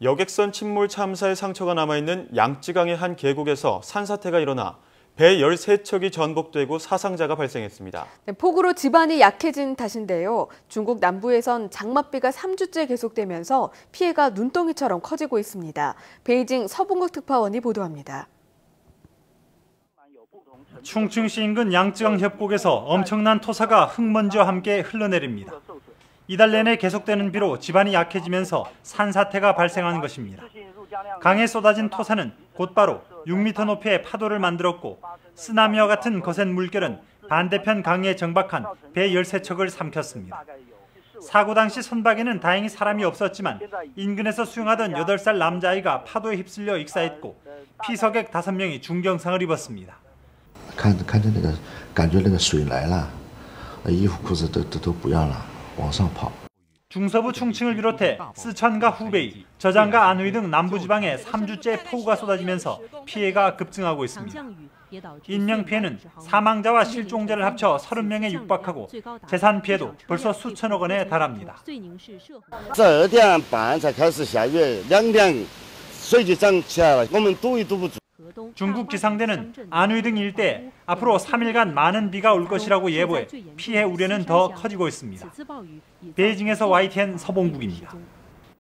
여객선 침몰 참사의 상처가 남아있는 양쯔강의 한 계곡에서 산사태가 일어나 배 13척이 전복되고 사상자가 발생했습니다. 네, 폭우로 지반이 약해진 탓인데요. 중국 남부에선 장맛비가 3주째 계속되면서 피해가 눈덩이처럼 커지고 있습니다. 베이징 서bun국 특파원이 보도합니다. 충칭시 인근 양쯔강 협곡에서 엄청난 토사가 흙먼지와 함께 흘러내립니다. 이달 내내 계속되는 비로 지반이 약해지면서 산사태가 발생한 것입니다. 강에 쏟아진 토사는 곧바로 6m 높이의 파도를 만들었고 쓰나미와 같은 거센 물결은 반대편 강에 정박한 배 13척을 삼켰습니다. 사고 당시 선박에는 다행히 사람이 없었지만 인근에서 수영하던 8살 남자아이가 파도에 휩쓸려 익사했고 피서객 5명이 중경상을 입었습니다. 看看着那个，感觉那个水来了，衣服裤子都都都不要了， 往上跑。 중서부 충칭을 비롯해 쓰촨과 후베이, 저장과 안후이 등 남부지방에 3주째 폭우가 쏟아지면서 피해가 급증하고 있습니다. 인명 피해는 사망자와 실종자를 합쳐 30명에 육박하고 재산 피해도 벌써 수천억 원에 달합니다. 这天半夜才开始下雨，两点水就涨起来了，我们堵也堵不住。 중국 기상대는 안후이 등 일대에 앞으로 3일간 많은 비가 올 것이라고 예보해 피해 우려는 더 커지고 있습니다. 베이징에서 YTN 서봉국입니다.